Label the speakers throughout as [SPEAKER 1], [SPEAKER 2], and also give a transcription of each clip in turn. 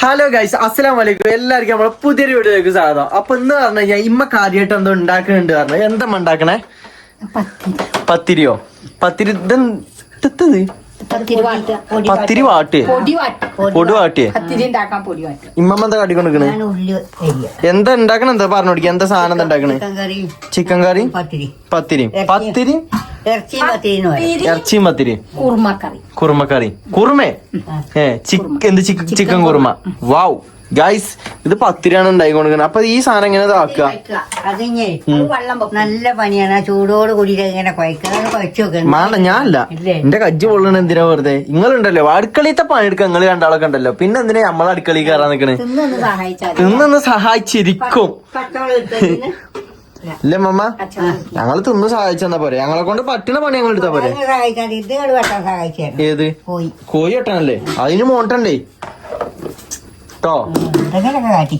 [SPEAKER 1] Hello guys അസ്സലാം വലൈക്കും എല്ലാവർക്കും നമ്മളെ പുതിയൊരു വീഡിയോയിലേക്ക് സ്വാഗതം. അപ്പൊ ഇന്ന് പറഞ്ഞു കഴിഞ്ഞാൽ ഇമ്മ കാര്യമായിട്ട് എന്തോ ഉണ്ടാക്കുന്നുണ്ട് പറഞ്ഞു. എന്താ ഉണ്ടാക്കണേ? പത്തിരിയോ? പത്തിരി ഇതെന്തത്
[SPEAKER 2] പത്തിരി വാട്ട്. പൊടി വാട്ട്.
[SPEAKER 1] പൊടി വാട്ടിയേ?
[SPEAKER 2] പത്തിരി ഉണ്ടാക്കാൻ പൊടി വാട്ട്.
[SPEAKER 1] ഇമ്മമ്മ എന്താ കാട്ടിക്കൊണ്ടിരിക്കണേ എന്താ ഉണ്ടാക്കണ? എന്താ പറഞ്ഞു കൊടുക്കുക എന്താ സാധനം എന്താ ഉണ്ടാക്കണേ?
[SPEAKER 3] Chicken curry? പത്തിരി.
[SPEAKER 1] പത്തിരി. ഇറച്ചിയും പത്തിരി?
[SPEAKER 2] കുറുമക്കറി.
[SPEAKER 1] കുറുമക്കറി. കുറുമേ? ഏ ചിക്കൻ എന്ത് chicken chicken kurma? Wow guys ഇത് പത്തിരിയാണ് ഉണ്ടായിക്കൊണ്ടിരിക്കുന്നത്. അപ്പൊ ഈ സാധനം എങ്ങനെ ഇതാക്കുക?
[SPEAKER 2] വെള്ളം.
[SPEAKER 3] നല്ല പണിയാണ്. ആ ചൂടോട് കൂടി ഇങ്ങനെ
[SPEAKER 1] മാണ്ട ഞാനല്ല. എന്റെ കജ്ജ് പൊള്ളണ എന്തിനാ വെറുതെ? നിങ്ങളുണ്ടല്ലോ. അടുക്കളയിലത്തെ പണിയെടുക്കുക. നിങ്ങൾ രണ്ടാളൊക്കെ ഉണ്ടല്ലോ. പിന്നെ എന്തിനാ നമ്മളെ അടുക്കളയിൽ കയറാൻ നിക്കണേ?
[SPEAKER 2] തിന്നൊന്ന്
[SPEAKER 1] സഹായിച്ചിരിക്കും. ഇല്ലേ മമ്മ. ഞങ്ങൾ തിന്ന് സഹായിച്ചെന്നാ പോരെ? ഞങ്ങളെ കൊണ്ട് പറ്റുന്ന പണി ഞങ്ങൾ എടുത്താ പോരെ? ഏത്?
[SPEAKER 3] പോയി
[SPEAKER 1] കോഴി വെട്ടാനല്ലേ? അതിന്
[SPEAKER 3] എന്തെങ്കിലൊക്കെ കാട്ടി.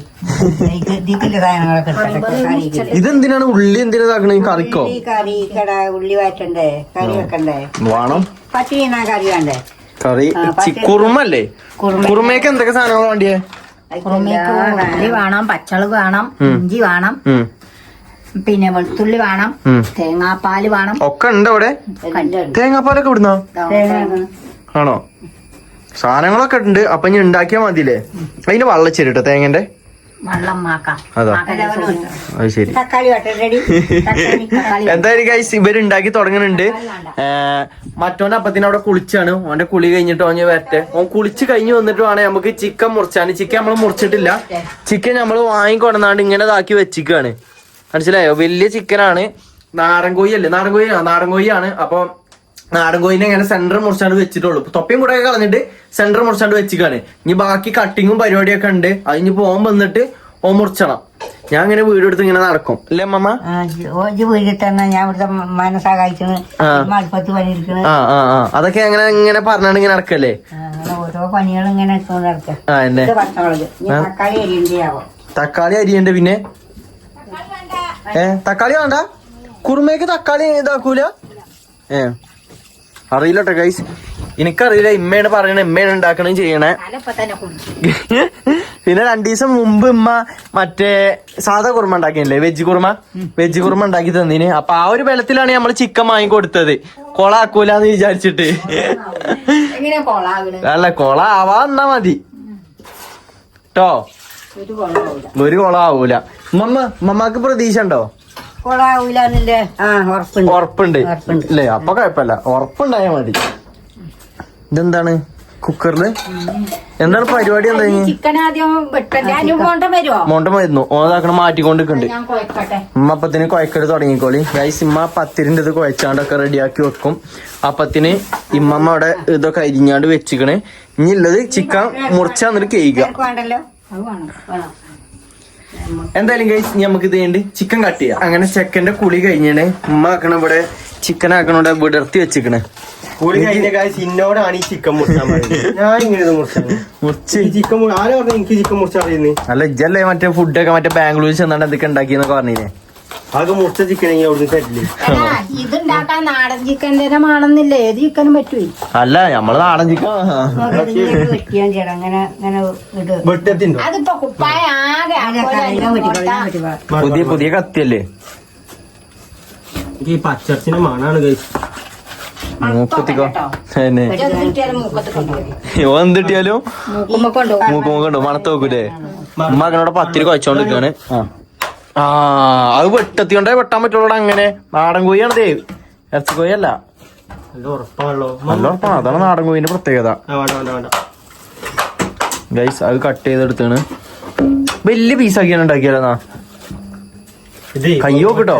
[SPEAKER 1] ഇതെന്തിനാണ് ഉള്ളി എന്തിനാ ഇതാക്കണേ? കറിക്കോ?
[SPEAKER 3] കറി ഉള്ളി വാറ്റണ്ടേ കറി വെക്കണ്ടേ?
[SPEAKER 1] വേണം.
[SPEAKER 3] കറി വേണ്ടേ?
[SPEAKER 1] കറി. കുറുമല്ലേ?
[SPEAKER 3] കുറുമ.
[SPEAKER 1] കുറുമയ്ക്ക് എന്തൊക്കെ സാധനങ്ങൾ വേണ്ടിയേ?
[SPEAKER 2] കുറുമയ്ക്ക് ഉള്ളി വേണം പച്ചളക് വേണം ഇഞ്ചി വേണം പിന്നെ വെളുത്തുള്ളി വേണം. തേങ്ങാപ്പാൽ വേണം.
[SPEAKER 1] ഒക്കെ ഉണ്ട് അവിടെ തേങ്ങാപ്പാലൊക്കെ ഇവിടുന്നോ?
[SPEAKER 3] തേങ്ങ
[SPEAKER 1] ആണോ? സാധനങ്ങളൊക്കെ ഉണ്ട്. അപ്പൊ ഇനി ഉണ്ടാക്കിയാ മതിയില്ലേ? അതിന് വള്ളച്ചേരി കേട്ടോ തേങ്ങന്റെ അതാ? അത് ശരി. എന്തായാലും ഗൈസ് ഇവർ ഉണ്ടാക്കി തുടങ്ങുന്നുണ്ട് മറ്റോന്റെ അപ്പത്തിന് അവിടെ കുളിച്ചാണ്. ഓന്റെ കുളി കഴിഞ്ഞിട്ട് ഓഞ്ഞ് വരട്ടെ. ഓൻ കുളിച്ച് കഴിഞ്ഞ് വന്നിട്ട് വേണേ നമുക്ക് ചിക്കൻ മുറിച്ചാണ് ചിക്കൻ നമ്മൾ മുറിച്ചിട്ടില്ല. ചിക്കൻ നമ്മൾ വാങ്ങിക്കൊടുന്നാണ്ട് ഇങ്ങനെ ഇതാക്കി വെച്ചിക്കാണ്. മനസ്സിലായോ? വലിയ ചിക്കനാണ്. നാടൻ കോഴി അല്ലേ നാടൻ കോഴി നാടൻ കോഴിയാണ് അപ്പൊ നാടൻ കോഴിനെ ഇങ്ങനെ സെന്റർ മുറിച്ചാണ്ട് വെച്ചിട്ടുള്ളൂ. തൊപ്പയും തൊപ്പിയും കൂടെ കളഞ്ഞിട്ട് സെന്റർ മുറിച്ചാണ്ട് വെച്ചിക്കാണ്. ഇനി ബാക്കി കട്ടിങ്ങും പരിപാടിയൊക്കെ ഉണ്ട്. അതിന് പോകാൻ വന്നിട്ട് ഓ മുറിച്ചണം. ഞാൻ ഇങ്ങനെ വീടെടുത്ത് ഇങ്ങനെ നടക്കും. അല്ലേ മമ്മ അതൊക്കെ അങ്ങനെ ഇങ്ങനെ പറഞ്ഞാണ് ഇങ്ങനെ നടക്കല്ലേ?
[SPEAKER 3] അങ്ങനെ ഇനി തക്കാളി
[SPEAKER 1] അരിയുണ്ട് പിന്നെ? ഏ തക്കാളി വേണ്ട? കുറുമയ്ക്ക് തക്കാളി ഇതാക്കൂല? ഏ. അറിയില്ലട്ടോ ഗൈസ് എനിക്കറിയില്ല ഇമ്മയാണ് പറയണേ ഇമ്മയാണ് ഉണ്ടാക്കണേ ചെയ്യണേ. പിന്നെ രണ്ടു ദിവസം മുമ്പ് ഇമ്മ മറ്റേ സാധാ കുറുമ ഉണ്ടാക്കിയില്ലേ വെജ് കുറുമ? വെജ് കുറുമ ഉണ്ടാക്കി തന്നീന്. അപ്പൊ ആ ഒരു ബലത്തിലാണ് നമ്മൾ ചിക്കൻ വാങ്ങി കൊടുത്തത്. കൊള ആക്കൂലെന്ന് വിചാരിച്ചിട്ട്. അല്ല കൊള ആവാ എന്നാ മതി. ട്ടോ.
[SPEAKER 2] ഒരു കൊളാവൂല.
[SPEAKER 1] ഒരു കൊള ആവൂല മമ്മ മമ്മക്ക് പ്രതീക്ഷ ഉണ്ടോ?
[SPEAKER 3] കൊളാവൂലെന്നില്ലേ ആ ഉറപ്പുണ്ട്.
[SPEAKER 1] ഇല്ലേ? അപ്പൊ കുഴപ്പമില്ല. ഉറപ്പുണ്ടായാ മതി. ഇതെന്താണ്? കുക്കറിൽ? എന്താണ് പരിപാടി എന്താ മോണ്ട മരുന്നു ഓതാക്കണ
[SPEAKER 2] മാറ്റിക്കൊണ്ടിരിക്കണ്ട്
[SPEAKER 1] ഉമ്മ അപ്പത്തിന് കുഴക്കെട് തുടങ്ങിക്കോളി. ഗൈസ് ഇമ്മ പത്തിരിന്റെ ഇത് കുഴച്ചാണ്ടൊക്കെ റെഡിയാക്കി വെക്കും. അപ്പത്തിന് ഇമ്മമ്മ അവിടെ ഇതൊക്കെ അരിഞ്ഞാണ്ട് വെച്ചിക്കണേ. ഇനി ഉള്ളത് ചിക്കൻ മുറിച്ചാന്നിട്ട് കേൾക്കുക
[SPEAKER 3] നിനക്ക് വേണ്ടല്ലോ
[SPEAKER 2] അത് വേണം
[SPEAKER 3] വേണം
[SPEAKER 1] എന്തായാലും കഴിച്ച് നമുക്ക് ഇത് കഴിഞ്ഞ് ചിക്കൻ കട്ട് ചെയ്യാം. അങ്ങനെ ചെക്കന്റെ കുളി കഴിഞ്ഞാണ് ഉമ്മ ആക്കണ ഇവിടെ ചിക്കൻ ആക്കണോടെ വിടർത്തി വെച്ചിക്കണേ
[SPEAKER 4] കുളി കഴിഞ്ഞ കാശ് ഇന്നോടാണ് ഈ ചിക്കൻ മുറിച്ചാൽ ഞാൻ ഇങ്ങനെ
[SPEAKER 1] മുറിച്ച്.
[SPEAKER 4] ചിക്കൻ ആരാ പറഞ്ഞു എനിക്ക് ചിക്കൻ മുറിച്ചാ അറിയുന്നത്
[SPEAKER 1] അല്ല ഇജ്ജല്ലേ മറ്റേ ഫുഡൊക്കെ മറ്റേ ബാംഗ്ലൂർ ചെന്നാണ്ട് എന്തൊക്കെ ഉണ്ടാക്കിയെന്നൊക്കെ പറഞ്ഞില്ലേ?
[SPEAKER 4] മുറിച്ച ചിക്കൻ ഇങ്ങനെ അവിടുന്ന് തരില്ലേ?
[SPEAKER 2] ഇത് ഇതുണ്ടാക്കാൻ നാടൻ ചിക്കൻ തരമാണെന്നില്ല ഏത് ചിക്കനും പറ്റൂ
[SPEAKER 1] അല്ല നമ്മൾ നാടൻ ചിക്കൻ
[SPEAKER 4] വെട്ടത്തിണ്ടോ?
[SPEAKER 2] അതിപ്പോ കുപ്പായ ആകെ
[SPEAKER 1] പുതിയ പുതിയ കത്തിയല്ലേ?
[SPEAKER 4] ഈ പച്ചർച്ചിന്റെ മണാണ് കഴിച്ച്
[SPEAKER 1] മൂക്കുത്തിക്കോ? എന്തിട്ടിയാലും
[SPEAKER 2] മൂക്കുമ്പോ
[SPEAKER 1] മണത്ത് നോക്കൂലേ? ഉമ്മ അങ്ങനോടെ പത്തിരി കുഴച്ചോണ്ടിരിക്കാണ് ആ. അത് വെട്ടത്തി കൊണ്ടേ വെട്ടാൻ പറ്റുള്ളൂ അങ്ങനെ. നാടൻ കോഴിയാണ് ദേ. ഇറച്ചി കോഴിയല്ല.
[SPEAKER 4] നല്ല ഉറപ്പാണല്ലോ.
[SPEAKER 1] നല്ല ഉറപ്പാണ്. അതാണ് നാടൻ കോഴിന്റെ പ്രത്യേകത.
[SPEAKER 4] വേണ്ട വേണ്ട വേണ്ട.
[SPEAKER 1] ഗൈസ് അത് കട്ട് ചെയ്തെടുത്താണ്. വലിയ പീസാക്കിയാണ് ഉണ്ടാക്കിയാലെന്നാ
[SPEAKER 3] കയ്യോ കിട്ടോ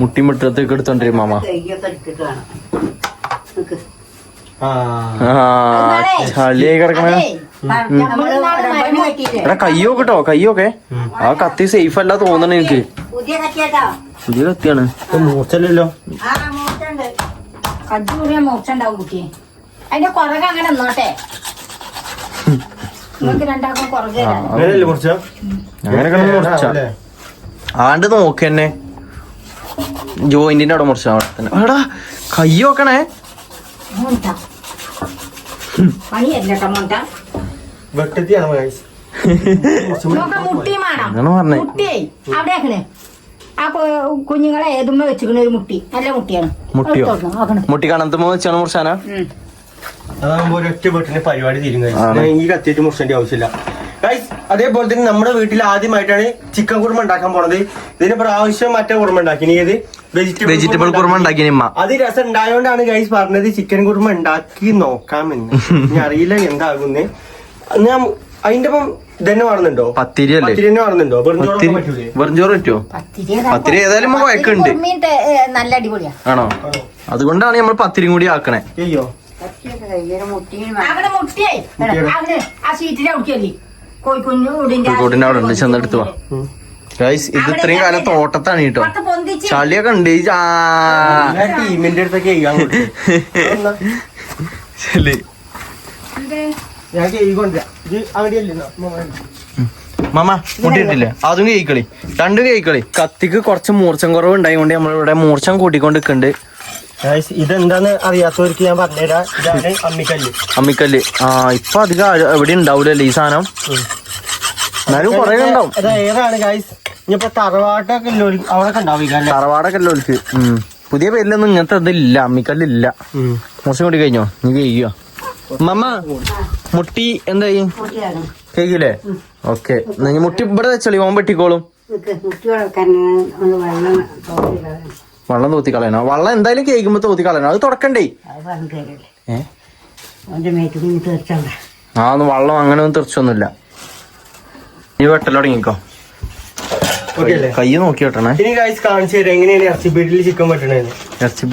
[SPEAKER 1] മുട്ടി മുട്ടത്തേക്ക് എടുത്തോണ്ടിരും മാമ. ചളിയായി കിടക്കണ? എടാ കയ്യോ കിട്ടോ കയ്യോക്കെ ആ കത്തി സേഫ് അല്ല തോന്നണ എനിക്ക്.
[SPEAKER 3] പുതിയ
[SPEAKER 1] കത്തിയാണ്.
[SPEAKER 2] മൂർച്ചല്ലോ അതിന്റെ കുറകെ അങ്ങനെ നിന്നോട്ടെ.
[SPEAKER 1] ആണ്ട് നോക്കന്നെ ജോയിന്റിന്റെ അവിടെ മുറിച്ചാ അവിടെ തന്നെ. എടാ കൈ നോക്കണേ
[SPEAKER 2] മോണ്ട പണിയല്ല കേട്ടോ മോണ്ട
[SPEAKER 4] വെട്ടത്തിയാണ് ഗൈസ്
[SPEAKER 2] കുഞ്ഞുങ്ങളെ ഏതുമ്പോ ഒരു മുട്ടി. നല്ല മുട്ടിയാണ്.
[SPEAKER 1] മുട്ടിയോ? മുട്ടി കാണത്തുമ്പോ വെച്ചാണ് മുർഷാന
[SPEAKER 2] ഉം.
[SPEAKER 4] അതാകുമ്പോ ഒരൊറ്റ വെട്ടിന് പരിപാടി തീരും ഈ കത്തിയിട്ട് മുറിച്ചേണ്ട ആവശ്യമില്ല. ഗൈസ് അതേപോലെ തന്നെ നമ്മുടെ വീട്ടിൽ ആദ്യമായിട്ടാണ് ചിക്കൻ കുറുമ ഉണ്ടാക്കാൻ പോണത്. ഇതിന് പ്രാവശ്യം മറ്റേ കുറുമ ഉണ്ടാക്കി ഇനി ഇത്
[SPEAKER 1] വെജിറ്റബിൾ കുറുമ ഉണ്ടാക്കി. നിമ്മ
[SPEAKER 4] അത് രസം ഉണ്ടായോണ്ടാണ് ഗൈസ് പറഞ്ഞത് ചിക്കൻ കുറുമ ഉണ്ടാക്കി നോക്കാമെന്ന് ഞാൻ അറിയില്ല എന്താകുന്നേ. ഞാൻ അതിന്റെ ഒപ്പം ഇതന്നെ കാണുന്നുണ്ടോ
[SPEAKER 1] പത്തിരി അല്ലേ?
[SPEAKER 4] പത്തിരി തന്നെ പറ്റൂലേ?
[SPEAKER 1] വെറുംചോറ് പറ്റുമോ
[SPEAKER 2] പത്തിരി
[SPEAKER 1] ഏതായാലും നമുക്ക്
[SPEAKER 2] പത്തിരി
[SPEAKER 1] വഴക്കുണ്ട്.
[SPEAKER 2] കുറുമയും ടെ- ഏ, നല്ല അടിപൊളിയാ.
[SPEAKER 1] ആണോ? അതുകൊണ്ടാണ് നമ്മൾ പത്തിരി കൂടി ആക്കണേ.
[SPEAKER 4] അയ്യോ
[SPEAKER 1] കോഴിക്കോടിന്റെ അവിടെ ഉണ്ട്. ചെന്നെടുത്തു വാ. ഗൈസ് ഇത് ഇത്രയും കാലം തോട്ടത്താണ് കേട്ടോ. ചളിയൊക്കെ ഉണ്ട്. ആ.
[SPEAKER 4] ടീമിന്റെ അടുത്തൊക്കെ
[SPEAKER 1] ശരി. മാമ മുട്ടിയിട്ടില്ലേ അതും കേക്കളി. രണ്ടും കേക്കളി. കത്തിക്ക് കുറച്ച് മൂർച്ചം കുറവ് ഉണ്ടായതുകൊണ്ട് നമ്മളിവിടെ മൂർച്ചം കൂട്ടിക്കൊണ്ട് നിൽക്കുന്നുണ്ട്
[SPEAKER 4] ഗൈസ് ഇതെന്താന്ന് അറിയാത്തവർക്ക് ഞാൻ പറഞ്ഞുതരാം. ഇതാണ് അമ്മിക്കല്ല്.
[SPEAKER 1] അമ്മിക്കല്ല്. ആ ഇപ്പൊ അധികം എവിടെ ഉണ്ടാവൂലല്ലേ ഈ സാധനം? എന്നാലും കൊറേ ഉണ്ടാവും.
[SPEAKER 4] അത് ഏതാണ് ഗൈസ് ഇനിയിപ്പോ തറവാട്ടൊക്കെ
[SPEAKER 1] തറവാടൊക്കെ ഉം. പുതിയ പേരിലൊന്നും ഇങ്ങനത്തെ ഇതില്ല. അമ്മിക്കല്ലില്ല. മോശം കൂടി കഴിഞ്ഞോ? നീ കഴിയോ? മമ്മ മുട്ടി എന്തായി? കേക്കില്ലേ ഓക്കെ. മുട്ടി ഇവിടെ വെച്ചോളി ഓൻ പെട്ടിക്കോളും വെള്ളം തോത്തി കളയണോ. വെള്ളം എന്തായാലും കേൾക്കുമ്പോ തോത്തി കളയണോ? അത് തുടക്കണ്ടേ? ആ ഒന്ന് വെള്ളം അങ്ങനെ ഒന്നും തെറിച്ചൊന്നുമില്ല നീ
[SPEAKER 4] അല്ലേ
[SPEAKER 1] കൈ നോക്കി വെട്ടണേ
[SPEAKER 4] ഇനി ഗൈസ് കാണിച്ചു തരാം എങ്ങനെയാണ് ഇറച്ചിപ്പീടിയിൽ ചിക്കൻ വെട്ടണേന്ന്
[SPEAKER 1] ഇറച്ചി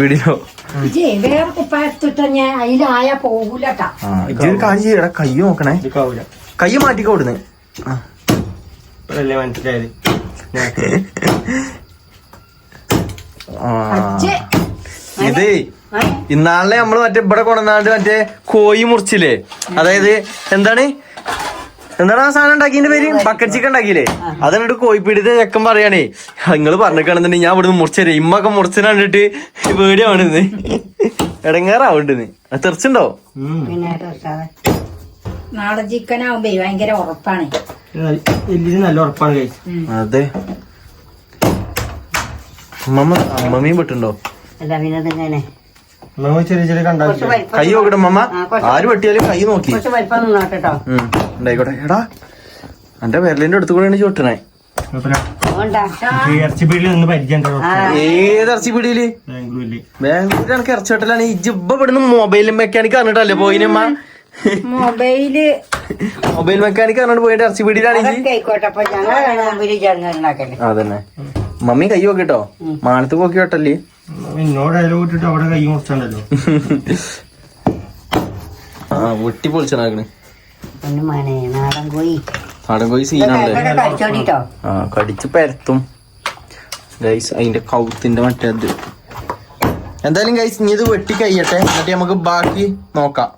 [SPEAKER 2] വേറെ കുപ്പായത്തിട്ട് ഞാൻ അതിലായ പോകൂലട്ടാ.
[SPEAKER 1] ഇത് കാണിച്ചു ചെയ്യടാ കൈ നോക്കണേ.
[SPEAKER 4] കയ്യ
[SPEAKER 1] കൈ മാറ്റിക്കോ ഇവിടുന്ന്.
[SPEAKER 4] ഇപ്പോഴല്ലേ മനസ്സിലായത്? ഞാൻ
[SPEAKER 1] ആ.
[SPEAKER 2] അച്ഛേ.
[SPEAKER 1] ഇത് ഇന്നാളിലെ നമ്മൾ മറ്റേ ഇവിടെ കൊണ്ടുവന്നാണ്ട് മറ്റേ കോഴി മുറിച്ചില്ലേ? അതായത് എന്താണ്? എന്താണ് ആ സാധനം ഉണ്ടാക്കിന്റെ പേര്? Bucket chicken ഉണ്ടാക്കിയില്ലേ? അതെന്നിട്ട് കോഴിപ്പീടിത്തെ ചെക്കൻ പറയാണേ. നിങ്ങൾ പറഞ്ഞിട്ടാണെന്നുണ്ടെങ്കിൽ ഞാൻ ഇവിടുന്ന് മുറിച്ചേരെ. ഇമ്മൊക്കെ മുറിച്ചു കണ്ടിട്ട് പേടിയാവണെന്ന് ഇടങ്ങാറാവുണ്ടെന്ന് തെറിച്ചുണ്ടോ?
[SPEAKER 2] നാടൻ ചിക്കൻ ആവുമ്പേ ഭയങ്കര ഉറപ്പാണ്.
[SPEAKER 4] നല്ല ഉറപ്പാണ്
[SPEAKER 1] അതെ. അമ്മമ്മ അമ്മമ്മയും
[SPEAKER 4] കണ്ടാൽ
[SPEAKER 1] കൈ നോക്കട്ടെ മമ്മ ആര് വെട്ടിയാലും കൈ നോക്കി.
[SPEAKER 3] കുറച്ച് വലിപ്പം നിന്നോട്ടോ
[SPEAKER 1] ഉണ്ടായിക്കോട്ടെ. എടാ എന്റെ വിരലിന്റെ അടുത്ത് കൂടെയാണ് ചോട്ടണേ ഏത് ഇറച്ചി
[SPEAKER 4] പിടിയിൽ?
[SPEAKER 1] ബാംഗ്ലൂരിൽ എനിക്ക് ഇറച്ചി വെട്ടലാണ് ഈ ജിബ്ബ ഇവിടുന്ന് മൊബൈൽ മെക്കാനിക് അറിഞ്ഞിട്ടല്ലേ പോയിനമ്മ
[SPEAKER 2] മൊബൈൽ.
[SPEAKER 1] മൊബൈൽ മെക്കാനിക് അറിഞ്ഞിട്ട് പോയിട്ട് ഇറച്ചി പിടിയിലാണ് അതന്നെ. മമ്മി കൈ നോക്കിട്ടോ മാനത്ത് നോക്കി വെട്ടല്ലേ
[SPEAKER 4] അവിടെ കൈ മുറിച്ചാണ്ടല്ലോ.
[SPEAKER 1] ആ വെട്ടി
[SPEAKER 3] പൊളിച്ചാണ് നാടൻ കോഴി.
[SPEAKER 1] നാടൻ കോഴി സീനാണല്ലേ ആ കടിച്ച് പരത്തും. ഗൈസ് അതിന്റെ കൗത്തിന്റെ മറ്റേത് എന്തായാലും ഗൈസ് ഇനി ഇത് വെട്ടി കഴിയട്ടെ. എന്നിട്ട് നമുക്ക് ബാക്കി നോക്കാം.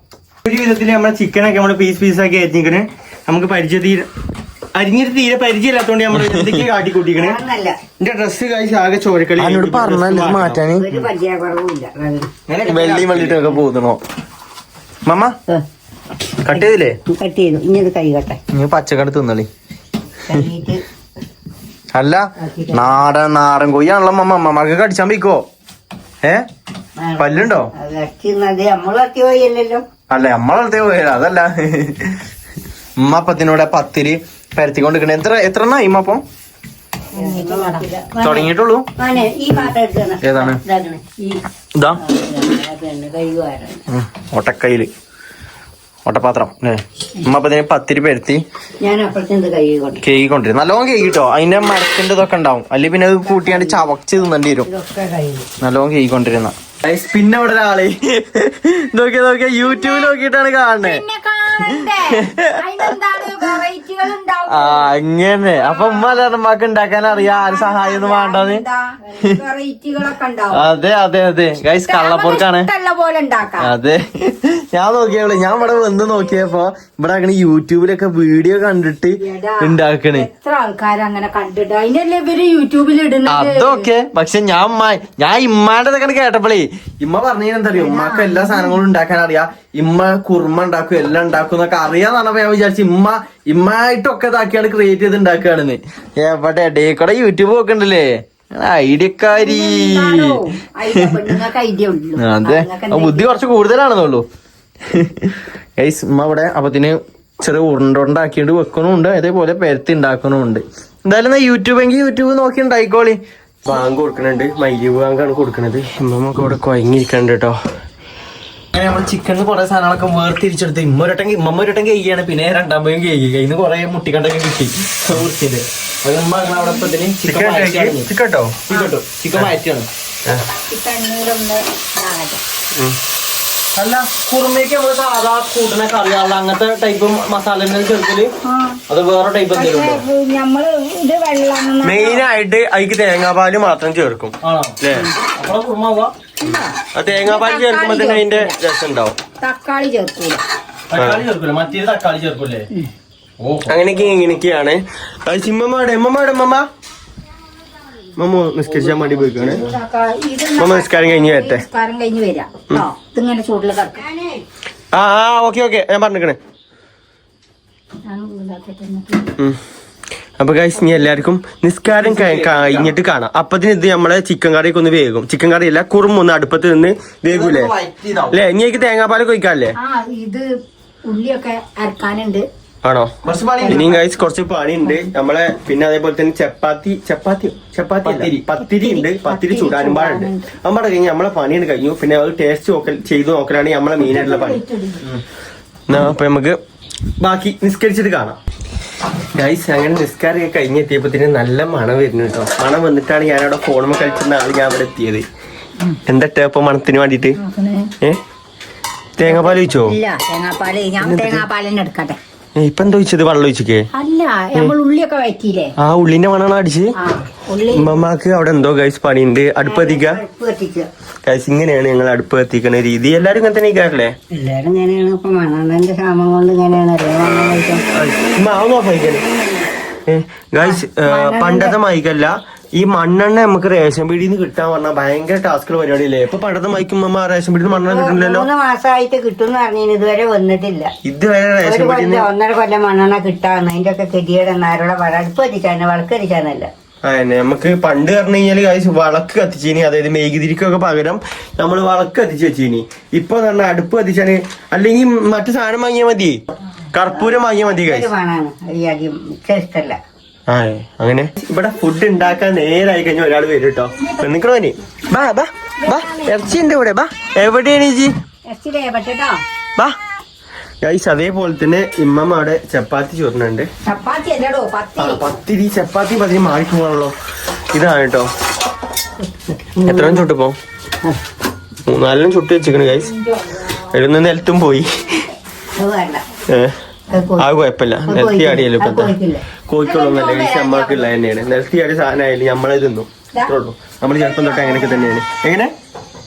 [SPEAKER 4] ഒരു വിധത്തിൽ നമ്മുടെ ചിക്കനൊക്കെ നമ്മൾ പീസ് പീസ് ആക്കി അരിഞ്ഞിക്കണേ നമുക്ക് പരിചയ തീരെ അരിഞ്ഞിട്ട് തീരെ പരിചയമില്ലാത്തോണ്ട് നമ്മൾ എന്തൊക്കെ കാട്ടി കൂട്ടിക്കണേ എന്റെ ഡ്രസ് കഴിച്ച് ആകെ ചോരക്കളി.
[SPEAKER 1] എന്നോട് പറഞ്ഞല്ലേ
[SPEAKER 3] പരിചയക്കുറവുമില്ല.
[SPEAKER 1] വെള്ളിയും വെള്ളിട്ടൊക്കെ പോകുന്നോ മമ്മ കട്ട് ചെയ്തില്ലേ?
[SPEAKER 3] കട്ട് ചെയ്തു. ഇനി ഇത് കൈ കട്ടെ
[SPEAKER 1] നീ പച്ചക്കറി തിന്നളി. അല്ല നാടൻ നാടൻ കൊയ്യാണല്ലോ മമ്മ മമ്മക്ക് കടിച്ചാൻ പോയിക്കോ? ഏ? പല്ലുണ്ടോ?
[SPEAKER 3] അല്ല കട്ടി പോയല്ലോ
[SPEAKER 1] അതല്ല. ഉമ്മ അപ്പത്തിനൂടെ പത്തിരി പരത്തിക്കൊണ്ടിരിക്കണേ. എത്ര എത്ര എണ്ണ ഇമ്മ അപ്പം? തുടങ്ങിയിട്ടുള്ളൂ. ഏതാണ്? ഇതാ? ഒട്ടക്കയിൽ ഒട്ടപാത്രം അല്ലേ? പത്തിരി പരത്തി കേക്ക് കൊണ്ടിരും നല്ലോണം കേക്ക് കിട്ടോ അതിന്റെ മരത്തിന്റെ ഇതൊക്കെ ഉണ്ടാവും. അല്ലെങ്കിൽ പിന്നെ അത് കൂട്ടിയാണ്ട് ചവച്ച് തിന്നേണ്ടി വരും. നല്ലോണം കേക്ക് കൊണ്ടിരുന്ന പിന്നെ ഇവിടെ ഒരാൾ. നോക്കിയാ നോക്കിയാ യൂട്യൂബ് നോക്കിയിട്ടാണ് കാണുന്നത് ആ അങ്ങനെ അപ്പൊ ഉമ്മ അമ്മയ്ക്ക് ഉണ്ടാക്കാൻ അറിയാം. ആരും സഹായം ഒന്നും വേണ്ടത്? അതെ അതെ അതെ. ഗൈസ്
[SPEAKER 2] കള്ളപ്പോർക്കാണ്
[SPEAKER 1] അതെ. ഞാൻ നോക്കിയോളൂ ഞാൻ ഇവിടെ വന്ന് നോക്കിയപ്പോ ഇവിടെ അങ്ങനെ യൂട്യൂബിലൊക്കെ വീഡിയോ കണ്ടിട്ട് ഉണ്ടാക്കണേ.
[SPEAKER 2] എത്ര ആൾക്കാർ അങ്ങനെ കണ്ടിട്ട്? അതിനല്ലേ ഇവർ യൂട്യൂബിൽ ഇടുന്നത്?
[SPEAKER 1] അതൊക്കെ. പക്ഷെ ഞാൻ ഞാൻ ഇമ്മാന്റെ കേട്ടപ്പോളേ കേട്ടപ്പോഴേ ഇമ്മ പറഞ്ഞു എന്താ അറിയോ ഉമ്മക്ക് എല്ലാ സാധനങ്ങളും ഉണ്ടാക്കാൻ അറിയാ. ഇമ്മ കുർമ്മ ഉണ്ടാക്കും എല്ലാം ഉണ്ടാക്കും എന്നൊക്കെ അറിയാന്ന് പറഞ്ഞപ്പോ ഞാൻ വിചാരിച്ചു ഇമ്മ ഇമ്മായിട്ടൊക്കെ ഇതാക്കിയാണ് ക്രിയേറ്റ് ചെയ്ത് ഉണ്ടാക്കുകയാണെന്ന്. എവിടെ? ഡേ കൂടെ യൂട്യൂബ് നോക്കണ്ടല്ലേ? ഉണ്ടല്ലേ ഐഡിയക്കാരി. അതെ. ബുദ്ധി കുറച്ച് കൂടുതലാണെന്നുള്ളൂ. ഗൈസ് ഉമ്മ അവിടെ അപ്പത്തിന് ചെറിയ ഉരുണ്ടുണ്ടാക്കിയിട്ട് വെക്കണമുണ്ട് അതേപോലെ പെരത്തി ഉണ്ടാക്കണമുണ്ട് എന്തായാലും യൂട്യൂബ് എങ്കിൽ യൂട്യൂബ് നോക്കി ഉണ്ടായിക്കോളി.
[SPEAKER 4] ബാങ്ക് കൊടുക്കണുണ്ട്. മൈലി ബാങ്കാണ് കൊടുക്കണത്. ഇമ്മമ്മക്ക് ഇവിടെ കുഴങ്ങിയിരിക്കണ്ട് കേട്ടോ.
[SPEAKER 1] അങ്ങനെ നമ്മൾ ചിക്കനിൽ കുറെ സാധനങ്ങളൊക്കെ വേർതിരിച്ചെടുത്ത് ഇമ്മ ഒരട്ടം ഇമ്മ ഒരട്ടം കഴിയാണ് പിന്നെ രണ്ടാം പേയും കഴിക്കി നിന്ന് കുറെ മുട്ടിക്കണ്ടൊക്കെ കിട്ടി. വൃത്തിയിൽ. അത് ഉമ്മ അങ്ങനെ അവിടെ ചിക്കൻ മാറ്റിയാണ്
[SPEAKER 4] ചിക്കൻ കേട്ടോ
[SPEAKER 1] ചിക്കൻ. അല്ല കുറുമയ്ക്ക് നമ്മൾ സാധാ കൂട്ടുന്ന കറിയാളെ അങ്ങനത്തെ ടൈപ്പ് മസാല
[SPEAKER 2] ചേർക്കൽ
[SPEAKER 1] അത് വേറെ ടൈപ്പ് എന്തെങ്കിലും
[SPEAKER 2] ഞമ്മൾ ഇത് വെള്ളം
[SPEAKER 4] മെയിൻ ആയിട്ട് അതിക്ക് തേങ്ങാപാൽ മാത്രം ചേർക്കും.
[SPEAKER 1] ആണോ?
[SPEAKER 4] അല്ലേ
[SPEAKER 1] അപ്പൊ കുറുമാവാ
[SPEAKER 4] ആ തേങ്ങാപാൽ ചേർക്കുമ്പോ തന്നെ അതിന്റെ രസം ഉണ്ടാവും.
[SPEAKER 2] തക്കാളി ചേർക്കൂല.
[SPEAKER 1] തക്കാളി ചേർക്കൂല മറ്റേ തക്കാളി ചേർക്കൂലേ? ഓ
[SPEAKER 4] അങ്ങനെയൊക്കെ ഇങ്ങനെയൊക്കെയാണ്. അത് ചിമ്മമ്മയുടെ എമ്മമ്മയുടെ എമ്മമ്മ? മമ്മ നിസ്കരിച്ചാൻ മടി പോയിക്കാണ്. മമ്മ നിസ്കാരം കഴിഞ്ഞ് വരട്ടെ.
[SPEAKER 2] നിസ്കാരം കഴിഞ്ഞ് വരാം. ഇതിങ്ങനെ ചൂടിൽ കിടക്കും
[SPEAKER 4] ആ ആ ഓക്കെ ഓക്കെ ഞാൻ പറഞ്ഞിക്കണേ ഉം. അപ്പൊ ഗൈസ് ഇനി എല്ലാവർക്കും നിസ്കാരം കഴിഞ്ഞിട്ട് കാണാം. അപ്പത്തിന് ഇത് നമ്മളെ ചിക്കൻ കറിയൊക്കെ ഒന്ന് വേകും ചിക്കൻ കറി അല്ല കുറും ഒന്ന് അടുപ്പത്ത് നിന്ന് വേഗൂലേ? അല്ലേ ഇനി എനിക്ക് തേങ്ങാപ്പാലൊക്കെ ഒഴിക്കാല്ലേ?
[SPEAKER 2] ആ ഇത് ഉള്ളിയൊക്കെ അരക്കാനുണ്ട്.
[SPEAKER 4] ആണോ?
[SPEAKER 1] കുറച്ച് പണി
[SPEAKER 4] ഇനിയും ഗൈസ് കുറച്ച് പണിയുണ്ട്. നമ്മളെ പിന്നെ അതേപോലെ തന്നെ ചപ്പാത്തി ചപ്പാത്തി ചപ്പാത്തി അല്ല,
[SPEAKER 1] പത്തിരി.
[SPEAKER 4] ഉണ്ട്. പത്തിരി ചൂടാനും പാടുണ്ട്. നമ്മുടെ കഴിഞ്ഞ് നമ്മളെ പണിയാണ് കഴിഞ്ഞു. പിന്നെ അത് ടേസ്റ്റ് നോക്കൽ ചെയ്ത് നോക്കലാണ് നമ്മളെ മെയിനായിട്ടുള്ള പണി. എന്നാ അപ്പൊ നമുക്ക് ബാക്കി നിസ്കരിച്ചിട്ട് കാണാം. ഗൈസ് അങ്ങനെ നിസ്കാരമൊക്കെ കഴിഞ്ഞെത്തിയപ്പോ നല്ല മണം വരുന്നു കേട്ടോ. മണം വന്നിട്ടാണ് ഞാൻ അവിടെ ഫോണും കളിച്ചിരുന്ന ആൾ ഞാൻ അവിടെ എത്തിയത്. എന്താ ഇപ്പൊ മണത്തിന് വേണ്ടിട്ട് ഏ? തേങ്ങാപ്പാൽ വെച്ചോ
[SPEAKER 2] ഇല്ല തേങ്ങാപ്പാൽ ഞാൻ തേങ്ങാപ്പാലിനെ എടുക്കട്ടെ.
[SPEAKER 4] ഇപ്പൊ എന്താ ഒഴിച്ചത്? വെള്ളം ഒഴിച്ചേ
[SPEAKER 2] അല്ല നമ്മൾ ഉള്ളിയൊക്കെ
[SPEAKER 4] ആ ഉള്ളിന്റെ മണാണ് അടിച്ച്? ഉമ്മമാക്ക് അവിടെ എന്തോ ഗൈസ് പണിയുണ്ട്. അടുപ്പ്
[SPEAKER 2] അടുപ്പ്
[SPEAKER 4] ഗൈസ് ഇങ്ങനെയാണ് ഞങ്ങൾ അടുപ്പ് കത്തിക്കണ രീതി. എല്ലാരും ഇങ്ങനെ തന്നെ ഇക്കാറില്ലേ
[SPEAKER 3] എല്ലാരും ഇങ്ങനെയാണ്. ഇപ്പൊ മണ്ണെണ്ണന്റെ ക്ഷാമം കൊണ്ട് ഇങ്ങനെയാണ്.
[SPEAKER 4] മാവുന്നോ ഫൈക്കൽ ഗൈസ് പണ്ടത്തെ മൈക്കല്ല ഈ മണ്ണെണ്ണ നമുക്ക് റേഷൻ പീടിയിൽ നിന്ന് കിട്ടാൻ പറഞ്ഞാൽ ഭയങ്കര ടാസ്കുള്ള പരിപാടിയല്ലേ? ഇപ്പൊ പണ്ടത്തെ മൈക്കും അമ്മ റേഷൻ പീടിയിൽ മണ്ണെണ്ണ കിട്ടുന്നില്ലല്ലോ
[SPEAKER 3] മൂന്ന് മാസമായിട്ട് കിട്ടും പറഞ്ഞു ഇതുവരെ വന്നിട്ടില്ല.
[SPEAKER 4] ഇതുവരെ റേഷൻ പീടിയിൽ
[SPEAKER 3] ഒന്നര കൊല്ലം മണ്ണെണ്ണ കിട്ടാന്ന്. അതിന്റെ ഒക്കെ കെതിയുടെ നാരുടെ വളർപ്പ് കത്തിച്ചാണ് വളക്ക്
[SPEAKER 4] അതന്നെ. നമുക്ക് പണ്ട് പറഞ്ഞു കഴിഞ്ഞാൽ ഗൈസ് വളക്ക് കത്തിച്ചീനി. അതായത് മെഴുകുതിരിക്കൊക്കെ പകരം നമ്മൾ വളക്ക് കത്തിച്ച് വെച്ചീനി. ഇപ്പൊ പറഞ്ഞ അടുപ്പ് കത്തിച്ചാണ് അല്ലെങ്കിൽ മറ്റു സാധനം വാങ്ങിയാൽ മതി. കർപ്പൂരം വാങ്ങിയാൽ മതി കഴിച്ചു
[SPEAKER 3] ഒരു
[SPEAKER 4] ആ അങ്ങനെ? ഇവിടെ ഫുഡ് ഉണ്ടാക്കാൻ നേരായി കഴിഞ്ഞ ഒരാൾ വരും കേട്ടോ നിക്കണോ നീ ബാ ബാ ബാ ഇറച്ചി ഉണ്ട് ഇവിടെ ബാ. എവിടെയാണ്
[SPEAKER 2] ഈ
[SPEAKER 4] ബാ. ഗൈസ് അതേപോലെ തന്നെ ഇമ്മമ്മ അവിടെ ചപ്പാത്തി ചോറിനുണ്ട്.
[SPEAKER 2] ചപ്പാത്തി അല്ലടോ
[SPEAKER 4] ആ
[SPEAKER 2] പത്തിരി
[SPEAKER 4] ചപ്പാത്തി ചപ്പാത്തി പതിരി പോകാണല്ലോ ഇതാണ് കേട്ടോ എത്ര പോ മൂന്നാലും ചുട്ട് വെച്ചിക്കണ് ഗൈസ് അതിലൊന്ന് നിലത്തും പോയി. ഏഹ് ആ കുഴപ്പമില്ല. നിലത്തി ആടിയല്ലോ
[SPEAKER 3] ഇപ്പൊ.
[SPEAKER 4] കോഴിക്കുള്ളൊന്നല്ല ഗൈസ് നമ്മൾക്കുള്ള തന്നെയാണ്. ആടിയ സാധനം ആയാലും നമ്മളെ തിന്നു ഇത്രയുള്ളൂ നമ്മൾ ചെറുപ്പം തൊട്ട് അങ്ങനെയൊക്കെ തന്നെയാണ്. എങ്ങനെ?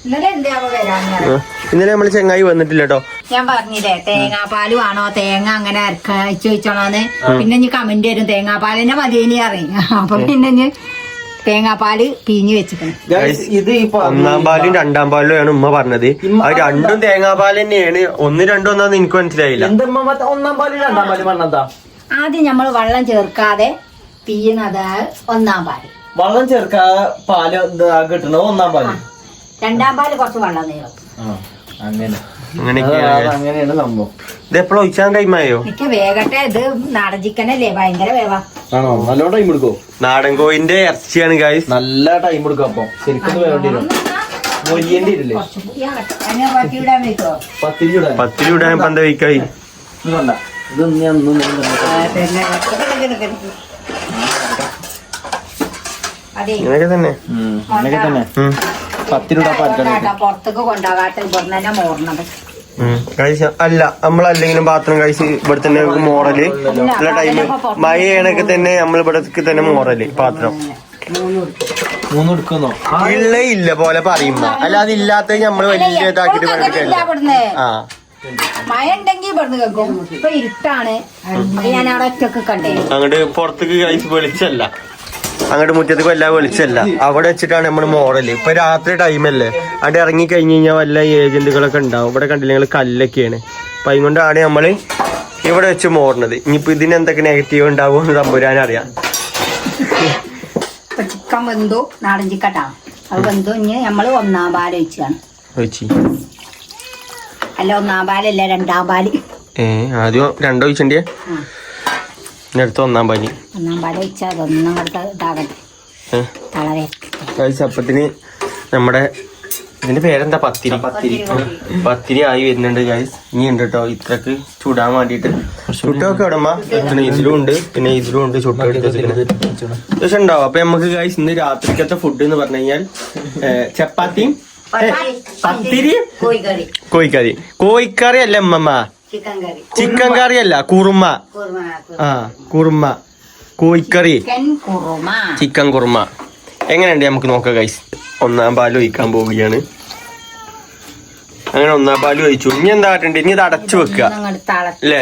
[SPEAKER 2] ഇന്നലെ നമ്മൾ വരാൻ
[SPEAKER 4] ആ, ഇന്നലെ നമ്മൾ ചെങ്ങായി വന്നിട്ടില്ല കേട്ടോ.
[SPEAKER 2] ഞാൻ പറഞ്ഞില്ലേ തേങ്ങാപ്പാൽ വേണോ? തേങ്ങ അങ്ങനെ അരക്കഴിച്ചു വെച്ചോണോന്ന് പിന്നെ ഇനി കമന്റ് വരും തേങ്ങാപ്പാലിനെ മതിയേനി അറിയും അപ്പൊ പിന്നെ തേങ്ങാപ്പാൽ പിഞ്ഞു
[SPEAKER 1] വെച്ചിട്ടുണ്ട്.
[SPEAKER 4] ഒന്നാം പാലും രണ്ടാം പാലും ആണ് ഉമ്മ പറഞ്ഞത്. അത് രണ്ടും തേങ്ങാപ്പാൽ തന്നെയാണ് ഒന്ന് രണ്ടും ഒന്നാന്ന് എനിക്ക് മനസ്സിലായില്ല.
[SPEAKER 1] എന്തുമ്മ ഒന്നാം പാലും രണ്ടാം പാലും പറഞ്ഞതാ
[SPEAKER 2] ആദ്യം നമ്മൾ വെള്ളം ചേർക്കാതെ പീയുന്നത് ഒന്നാം പാൽ.
[SPEAKER 1] വെള്ളം ചേർക്കാതെ പാൽ കിട്ടണത് ഒന്നാം പാൽ?
[SPEAKER 2] രണ്ടാം പാൽ കുറച്ച് വെള്ളം നീളം
[SPEAKER 1] ആ, അങ്ങനെ. അങ്ങനെയാണ് സംഭവം.
[SPEAKER 4] ഇത് എപ്പോഴും ഒഴിച്ചാൻ ടൈമായോ
[SPEAKER 2] എനിക്ക് വേഗട്ടെ ഇത് നാടൻ ചിക്കനല്ലേ ഭയങ്കര വേവാ.
[SPEAKER 1] ആണോ? നല്ല ടൈം എടുക്കോ?
[SPEAKER 4] നാടൻ കോയിന്റെ ഇറച്ചിയാണ് ഗായ്സ്
[SPEAKER 1] നല്ല ടൈം എടുക്കും അപ്പൊ. ശരിക്കും വേണ്ടി പത്തിരി ചൂടാൻ
[SPEAKER 4] പത്ത്
[SPEAKER 1] ഇതൊന്നും ഞാൻ ഒന്നും
[SPEAKER 4] ഇങ്ങനെയൊക്കെ തന്നെ.
[SPEAKER 1] ഇങ്ങനെയൊക്കെ തന്നെ.
[SPEAKER 2] പുറത്തേക്ക്
[SPEAKER 4] അല്ല നമ്മളല്ലെങ്കിലും പാത്രം കഴിച്ച് ഇവിടെ തന്നെ മോറൽ. എല്ലാ ടൈം മഴയാണൊക്കെ തന്നെ നമ്മൾ തന്നെ മോറൽ പാത്രം. ഇല്ല ഇല്ല പോലെ പറയുമ്പോ. അല്ലാതെ ഇല്ലാത്ത നമ്മൾ വലിയ ഇതാക്കിട്ട് ആ.
[SPEAKER 2] മഴ ഉണ്ടെങ്കിൽ ഇവിടുന്ന് കേൾക്കും. ഇപ്പൊ ഇരുട്ടാണ്. ഞാൻ അവിടെ ഒറ്റയ്ക്ക് കണ്ടേ.
[SPEAKER 4] അങ്ങോട്ട് പുറത്തേക്ക് കഴിച്ച് വെളിച്ചല്ല. അങ്ങോട്ട് മുറ്റത്തേക്ക് വല്ല വെളിച്ചല്ല. അവിടെ വെച്ചിട്ടാണ് നമ്മൾ മോറൽ. ഇപ്പൊ രാത്രി ടൈമല്ലേ അവിടെ ഇറങ്ങി കഴിഞ്ഞ് കഴിഞ്ഞാൽ വല്ല ഏജന്റുകളൊക്കെ ഉണ്ടാവും. ഇവിടെ കണ്ടില്ലെങ്കിൽ കല്ലൊക്കെയാണ്. അപ്പൊ അതുകൊണ്ടാണ് നമ്മൾ ഇവിടെ വെച്ച് മോറണത്. ഇനിയിപ്പോ ഇതിന് എന്തൊക്കെ നെഗറ്റീവ് ഉണ്ടാവും തമ്പുരാൻ അറിയാം.
[SPEAKER 2] ഇപ്പൊ ചിക്കൻ വെന്തു. നാടൻ ചിക്കട്ടാ അത് വെന്തു. ഇനി നമ്മൾ ഒന്നാം വെച്ചാണ്
[SPEAKER 4] വെച്ചി
[SPEAKER 2] അല്ല ഒന്നാം പാലല്ല രണ്ടാം പാൽ.
[SPEAKER 4] ഏ ആദ്യം രണ്ടോ ഇനി അടുത്ത ഒന്നാം പാൽ.
[SPEAKER 2] ഒന്നാം പാൽ വെച്ചാൽ അതൊന്നും അടുത്ത് ഇതാകട്ടെ തളവേ.
[SPEAKER 4] അപ്പത്തിന് നമ്മുടെ ഇതിന്റെ പേരെന്താ? പത്തിരി. പത്തിരി. പത്തിരി ആയി വരുന്നുണ്ട് ഗൈസ് ഇനി ഉണ്ട് കേട്ടോ ഇത്രക്ക് ചുടാൻ വേണ്ടിട്ട് ചുട്ടൊക്കെ ഇടമ്മ പിന്നെ ഇതിലും ഉണ്ട് പിന്നെ ഇതിലും ഉണ്ട് ചുട്ടുണ്ടാവും പക്ഷെ ഉണ്ടാവും. അപ്പൊ നമുക്ക് ഗൈസ് ഇന്ന് രാത്രിക്കത്തെ ഫുഡ് എന്ന് പറഞ്ഞു കഴിഞ്ഞാൽ ചപ്പാത്തിയും പത്തിരി?
[SPEAKER 2] കോഴിക്കറി.
[SPEAKER 4] കോഴിക്കറി. കോഴിക്കറി അല്ല അമ്മമ്മ
[SPEAKER 2] ചിക്കൻ കറി.
[SPEAKER 4] അല്ല കുറുമ. ആ കുറുമ. കോഴിക്കറി.
[SPEAKER 2] ചിക്കൻ കുറുമ.
[SPEAKER 4] എങ്ങനെയുണ്ട് നമുക്ക് നോക്കാം ഗൈസ് ഒന്നാം പാൽ ഒഴിക്കാൻ പോവുകയാണ്. അങ്ങനെ ഒന്നാം പാൽ ഒഴിച്ചു. ഇനി എന്താ കാട്ടുണ്ട് ഇനി ഇത് അടച്ചു വെക്കുക. അല്ലേ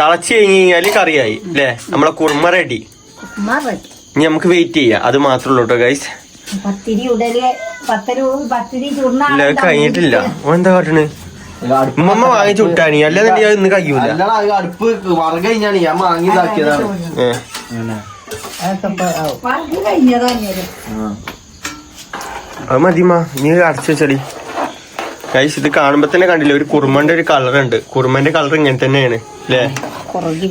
[SPEAKER 2] തളച്ചു
[SPEAKER 4] കഴിഞ്ഞ് കഴിഞ്ഞാൽ കറിയായി അല്ലേ നമ്മളെ കുറുമ റെഡി ഇനി നമുക്ക് വെയിറ്റ് ചെയ്യാം. അത് മാത്രമേ ഉള്ളൂ കേട്ടോ ഗൈസ്
[SPEAKER 2] പത്തിരി
[SPEAKER 4] ഉടൽ കഴിഞ്ഞിട്ടില്ല. എന്താ കാട്ടണ്? ഉമ്മ വാങ്ങി വിട്ടാണി അല്ലാതെ ഇന്ന് കഴിയൂല.
[SPEAKER 1] അടുപ്പ് വറ കഴിഞ്ഞാണ്. ഞാൻ വാങ്ങി ഇതാക്കിയതാണ്.
[SPEAKER 4] ഏ.
[SPEAKER 2] കഴിഞ്ഞതാ ഇങ്ങനെ.
[SPEAKER 4] അത് മതിമാ നീ അടച്ചു വെച്ചടി. കൈസ് ഇത് കാണുമ്പോ തന്നെ കണ്ടില്ല? ഒരു കുറുമന്റെ ഒരു കളർ ഉണ്ട്. കുറുമന്റെ കളർ ഇങ്ങനെ തന്നെയാണ് അല്ലേ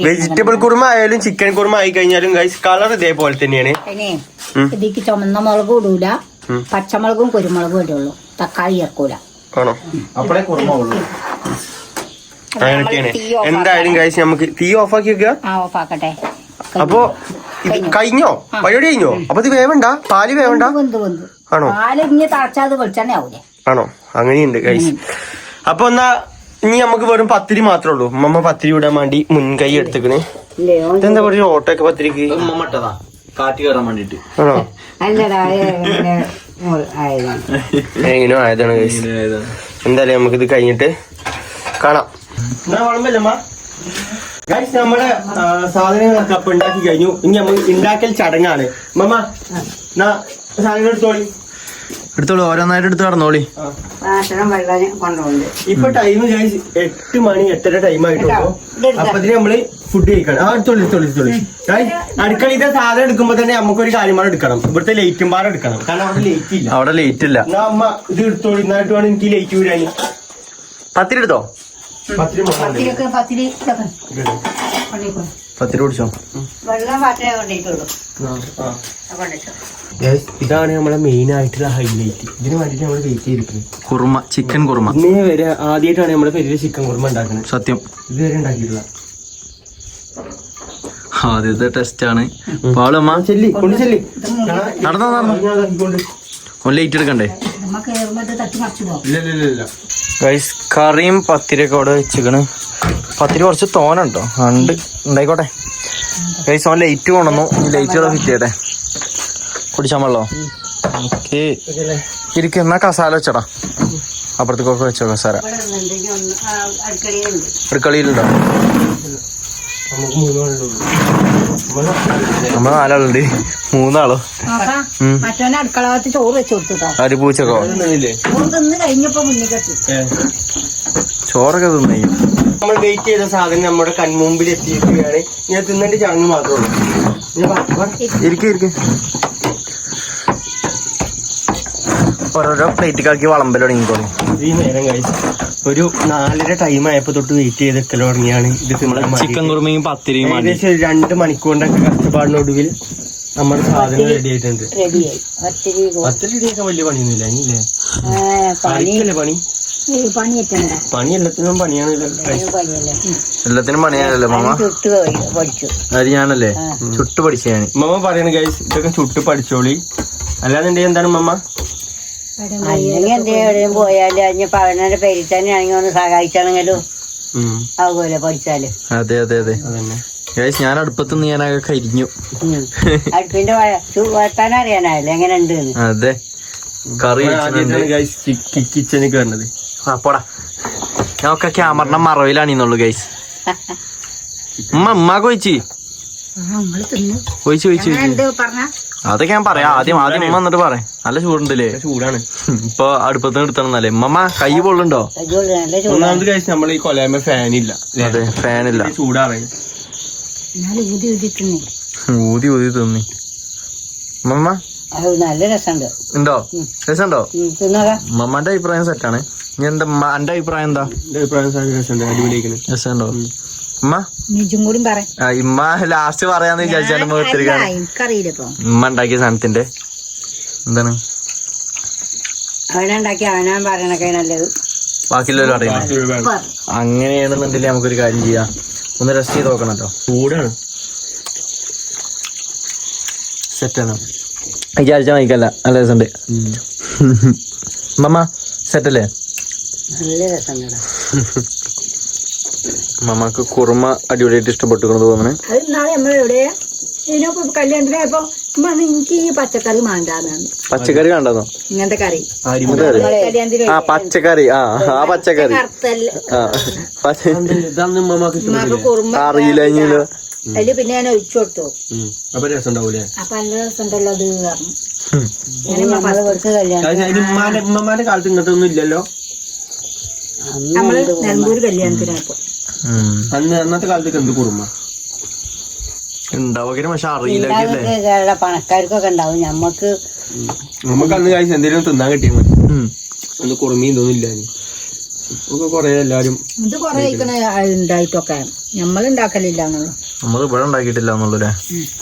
[SPEAKER 4] വെജിറ്റബിൾ കുറുമ ആയാലും ചിക്കൻ കുറുമ ആയി കഴിഞ്ഞാലും കൈസ് കളർ ഇതേപോലെ തന്നെയാണ്.
[SPEAKER 2] ചുമന്ന മുളക് ഇടൂല. പച്ചമുളകും കുരുമുളകും ഇടുള്ളൂ തക്കാളി ചേർക്കൂല.
[SPEAKER 4] ആണോ?
[SPEAKER 1] അപ്പഴേ കുറുമ ഉള്ളൂ.
[SPEAKER 4] അങ്ങനെയൊക്കെയാണ് എന്തായാലും കഴിച്ച് നമുക്ക് തീ ഓഫ് ആക്കി വെക്കുക
[SPEAKER 2] ആ ഓഫാക്കട്ടെ
[SPEAKER 4] അപ്പൊ ഇത് കഴിഞ്ഞോ? പരിപാടി കഴിഞ്ഞോ? അപ്പൊ ഇത് വേവണ്ട? പാൽ വേവണ്ട? ആണോ?
[SPEAKER 2] പാൽ ഇനി തളച്ചാത് വെളിച്ചെണ്ണ ആവൂലേ.
[SPEAKER 4] ആണോ? അങ്ങനെയുണ്ട് കഴിച്ച് അപ്പൊ എന്നാ ഇനി നമുക്ക് വെറും പത്തിരി മാത്രമേ ഉള്ളൂ. ഉമ്മ പത്തിരി വിടാൻ വേണ്ടി മുൻകൈ എടുത്തേക്കണേ ഇതെന്താ പറയുക? ഓട്ടോക്കെ പത്തിരിക്ക്?
[SPEAKER 1] മട്ടതാ കാറ്റ് കയറാൻ വേണ്ടിട്ട്
[SPEAKER 4] ആണോ? എങ്ങനെയോ ആയതാണ് എന്തായാലും നമുക്ക് ഇത് കഴിഞ്ഞിട്ട് കാണാം. ഗൈസ് നമ്മുടെ ആ, സാധനങ്ങളൊക്കെ അപ്പൊ ഉണ്ടാക്കി കഴിഞ്ഞു. ഇനി നമ്മൾ ഉണ്ടാക്കൽ ചടങ്ങാണ്. മമ്മ നാ സാധനങ്ങൾ എടുത്തോളി.
[SPEAKER 1] എടുത്തോളൂ ഓരോന്നായിട്ട് എടുത്ത് കടന്നോളി
[SPEAKER 3] ഭക്ഷണം വെള്ളം കൊണ്ടുപോകുന്നുണ്ട്.
[SPEAKER 4] ഇപ്പൊ ടൈം എട്ട് മണി എട്ടര ടൈം ആയിട്ടുള്ളൂ. അപ്പത്തിന് നമ്മൾ ഫുഡ് കഴിക്കണം. ആ എടുത്തോളൂ എടുത്തോളൂ എടുത്തോളൂ. അടുക്കളയിലെ സാധനം എടുക്കുമ്പോ തന്നെ നമുക്കൊരു കാര്യമാണ് എടുക്കണം. ഇവിടുത്തെ ലൈറ്റും പാറ എടുക്കണം. കാരണം അവിടെ ലൈറ്റ് ഇല്ല.
[SPEAKER 1] അവിടെ ലേറ്റ് ഇല്ല.
[SPEAKER 4] എന്നാ അമ്മ ഇത് എടുത്തോളൂ. ഇന്നായിട്ട് വേണം എനിക്ക് ലൈറ്റ് വീരാനി
[SPEAKER 1] പത്തിരി എടുത്തോ?
[SPEAKER 4] പത്തിരി
[SPEAKER 2] പത്തിരി.
[SPEAKER 1] പത്തിരി കുടിച്ചോ?
[SPEAKER 4] ഇതാണ് നമ്മളെ മെയിൻ ആയിട്ടുള്ള ഹൈലൈറ്റ് ഇതിന് വേണ്ടിട്ട് നമ്മൾ വെയിറ്റ് ചെയ്തിരിക്കുന്നത്
[SPEAKER 1] കുറുമ ചിക്കൻ കുറുമ.
[SPEAKER 4] ഇന്നേ വരെ ആദ്യമായിട്ടാണ് നമ്മളെ പെരിയ ചിക്കൻ കുറുമ ഉണ്ടാക്കുന്നത്.
[SPEAKER 1] സത്യം.
[SPEAKER 4] ഇതുവരെ ഉണ്ടാക്കിയിട്ടുള്ള
[SPEAKER 1] ആദ്യത്തെ ടെസ്റ്റ് ആണ്. പാളമ്മ
[SPEAKER 4] ചെല്ലി കൊണ്ട് ചെല്ലി
[SPEAKER 1] നടന്നോ നടന്നോ. ഒന്ന് ലേറ്റ് എടുക്കണ്ടേ? കറിയും പത്തിരിയൊക്കെ അവിടെ വെച്ചിക്കണ്. പത്തിരി കുറച്ച് തോനുണ്ടോ? ഉണ്ട്. ഉണ്ടായിക്കോട്ടെ. ഗൈസ് ഓൻ ലൈറ്റ് കൊണ്ടുവന്നു. ലൈറ്റ് ഇവിടെ ഫിറ്റ് ചെയ്യട്ടെ കുടിച്ചാൽ വെള്ളോ? ഓക്കെ. ഇരിക്കും എന്നാ കസാല വെച്ചടാ. അപ്പുറത്തേക്കൊക്കെ വെച്ചോ കസാര
[SPEAKER 3] അടുക്കളയിലുണ്ടോ?
[SPEAKER 4] നമുക്ക് മൂന്നുള്ളൂ
[SPEAKER 1] നമ്മൾ നാലാളുണ്ട്. മൂന്നാളോ.
[SPEAKER 2] മറ്റവനെ അടുക്കള ഭാഗത്ത് ചോറ് വെച്ച് കൊടുത്തിട്ടോ?
[SPEAKER 1] അരി പൂച്ചക്കോ?
[SPEAKER 2] തിന്ന് കഴിഞ്ഞപ്പോ മുന്നിൽ കെട്ടി.
[SPEAKER 1] ചോറൊക്കെ തിന്നു.
[SPEAKER 4] നമ്മൾ വെയിറ്റ് ചെയ്ത സാധനം നമ്മുടെ കൺമുമ്പിൽ എത്തിയിരിക്കുകയാണ്. ഞാൻ തിന്നേണ്ട ചടങ്ങ് മാത്രമേ ഉള്ളൂ.
[SPEAKER 1] ഇരിക്കും ഇരിക്കും. ഓരോരോ പ്ലേറ്റിക്കാക്കി വളമ്പൽ തുടങ്ങിക്കോളും
[SPEAKER 4] ഈ നേരം കഴിച്ചു ഒരു നാലര ടൈം ആയപ്പോ തൊട്ട് വെയിറ്റ് ചെയ്ത് എത്തല തുടങ്ങിയാണ് ഇത്
[SPEAKER 1] ചിക്കൻ കുറുമയും പത്തിരിയും
[SPEAKER 4] ഏകദേശം രണ്ട് മണിക്കൂറിന്റെ കഷ്ടപ്പാടിനൊടുവിൽ നമ്മുടെ സാധനം റെഡി ആയിട്ടുണ്ട്.
[SPEAKER 2] റെഡിയായി പത്തിരി
[SPEAKER 4] പത്ത് റെഡിയൊക്കെ വലിയ പണിയൊന്നുമില്ല ഇല്ലേ
[SPEAKER 2] പണിയല്ലേ
[SPEAKER 4] ആർക്കല്ലേ പണി?
[SPEAKER 2] പണി
[SPEAKER 4] എല്ലാത്തിനും പണിയാണ്
[SPEAKER 2] പണിയല്ലേ.
[SPEAKER 1] എല്ലാത്തിനും പണിയാണല്ലോ മാമ.
[SPEAKER 2] ചുട്ട് പഠിച്ചു.
[SPEAKER 1] അത് ഞാനല്ലേ ചുട്ട് പഠിച്ച ഞാൻ
[SPEAKER 4] മമ്മ പറയണ ഗൈസ് ഇതൊക്കെ ചുട്ട് പഠിച്ചോളി. അല്ലാതെ എന്താണ് മമ്മ
[SPEAKER 3] അല്ലെങ്കിൽ എന്തെങ്കിലും പോയാൽ ഇനിയിപ്പോ അവനെ പേരിൽ തന്നെയാണെങ്കിൽ ഒന്ന് സഹായിച്ചാണെങ്കിലും. ആകുമല്ലോ പഠിച്ചാൽ.
[SPEAKER 1] അതെ അതെ അതെ. ഞാൻ അടുപ്പത്ത് നിന്ന് ഞാനൊക്കെ കരിഞ്ഞു.
[SPEAKER 3] അടുപ്പിന്റെ വർത്താനം അറിയാനായല്ലോ? എങ്ങനെ ഉണ്ട്
[SPEAKER 1] അതെ. കറി വെച്ചിട്ടുണ്ട്.
[SPEAKER 4] ആദ്യമായിട്ടാണ് guys കി- കിച്ചണിക്ക് വരുന്നത്.
[SPEAKER 1] ആ പോടാ. ഞാനൊക്കെ ക്യാമറിന്റെ മറവിലാണിന്നുള്ളു ഗൈസ് ഉമ്മ
[SPEAKER 2] ഉമ്മ തിന്നു.
[SPEAKER 1] ഒഴിച്ച് ഒഴിച്ച് ഒഴിച്ച്
[SPEAKER 2] പറഞ്ഞ.
[SPEAKER 1] അതൊക്കെ ഞാൻ പറയാം. ആദ്യം ആദ്യം ഉമ്മ എന്നിട്ട് പറയാം. നല്ല ചൂടുണ്ടല്ലേ?
[SPEAKER 4] ചൂടാണ്.
[SPEAKER 1] ഇപ്പൊ അടുപ്പത്ത് നിർത്തണമെന്നല്ലേ ഉമ്മ കൈ പൊള്ളുണ്ടോ
[SPEAKER 3] ചൂട് നല്ല ചൂട്
[SPEAKER 4] ഒന്നാമത് കഴിച്ച് നമ്മൾ ഈ കൊലയമ്മ ഫാനില്ല.
[SPEAKER 1] അതെ ഫാനില്ല.
[SPEAKER 2] ഊതി ഊതി തിന്നേ
[SPEAKER 1] ഊതി ഊതി തിന്നി. ഉമ്മ
[SPEAKER 3] അത് നല്ല രസമുണ്ട്.
[SPEAKER 1] ഉണ്ടോ? രസമുണ്ടോ? ഉമ്മന്റെ അഭിപ്രായം സെറ്റാണ് ഇനി എന്താ എന്റെ അഭിപ്രായം എന്താ?
[SPEAKER 4] അഭിപ്രായം രസമുണ്ട്.
[SPEAKER 1] ഇമ്മ ലാസ്റ്റ് പറയാന്ന്
[SPEAKER 2] വിചാരിച്ചാലും
[SPEAKER 1] ഇമ്മ ഉണ്ടാക്കിയ സാധനത്തിന്റെ എന്താണ് ബാക്കിയുള്ളവരും അറിയില്ല അങ്ങനെയാണെന്നുണ്ടെങ്കിൽ നമുക്കൊരു കാര്യം ചെയ്യാം ഒന്ന് റെസ്റ്റ് ചെയ്ത് നോക്കണം കേട്ടോ
[SPEAKER 4] ചൂടാണ്
[SPEAKER 1] സെറ്റാണ് വിചാരിച്ച മൈക്കല്ല നല്ല രസമുണ്ട് മമ്മ സെറ്റല്ലേ
[SPEAKER 3] നല്ല രസമുണ്ട്
[SPEAKER 1] മമ്മക്ക് കുറുമ അടിപൊളിയായിട്ട് ഇഷ്ടപ്പെട്ടു തോന്നുന്നു.
[SPEAKER 2] അത് ഇന്നാളെ കല്യാണത്തിനായപ്പോ ഉമ്മ എനിക്ക് ഈ പച്ചക്കറി മാണ്ടാന്നാണ്
[SPEAKER 1] പച്ചക്കറി കണ്ടതോ
[SPEAKER 2] ഇങ്ങനത്തെ കറി. കല്യാണത്തിന്
[SPEAKER 1] ആ പച്ചക്കറി. ആ ആ പച്ചക്കറി.
[SPEAKER 2] കറുത്തല്ല
[SPEAKER 1] ആ പച്ച-
[SPEAKER 4] ഇതാണ് ഉമ്മമാക്ക്
[SPEAKER 2] ഉമ്മാക്ക് കുറുമ
[SPEAKER 1] അറിയില്ല ഇനിയില്ലോ
[SPEAKER 2] അതിൽ പിന്നെ ഞാൻ ഒഴിച്ചു കൊടുത്തു.
[SPEAKER 4] അപ്പൊ രസം ഉണ്ടാവൂലേ
[SPEAKER 2] അപ്പൊ നല്ല രസമുണ്ടല്ലോ അത് പറഞ്ഞു.
[SPEAKER 3] നമ്മൾ കൊടുത്ത് കല്യാണം
[SPEAKER 4] അതിന് ഉമ്മാന്റെ ഉമ്മമാന്റെ കാലത്ത് ഇങ്ങനത്തെ ഒന്നും ഇല്ലല്ലോ?
[SPEAKER 2] നമ്മൾ നിലമ്പൂര് കല്യാണത്തിനായപ്പോ.
[SPEAKER 4] അന്ന് അന്നത്തെ കാലത്തേക്ക് എന്ത് കുറുമ?
[SPEAKER 1] ഉണ്ടാവുക പക്ഷെ അറിയില്ല
[SPEAKER 3] പണക്കാർക്കൊക്കെ ഉണ്ടാവും. ഞമ്മക്ക്
[SPEAKER 4] നമുക്ക് അന്ന് കാഴ്ച എന്തെങ്കിലും തിന്നാൻ കിട്ടിയാൽ മതി. അന്ന് കുറുമയും ഇതൊന്നും ഇല്ല ഇപ്പൊ കൊറേ എല്ലാരും
[SPEAKER 2] ഇത് കൊറേ ഉണ്ടായിട്ടൊക്കെ നമ്മൾ ഉണ്ടാക്കലില്ല
[SPEAKER 1] നമ്മൾ ഇവിടെ ഉണ്ടാക്കിയിട്ടില്ല എന്നുള്ളൂല്ലേ?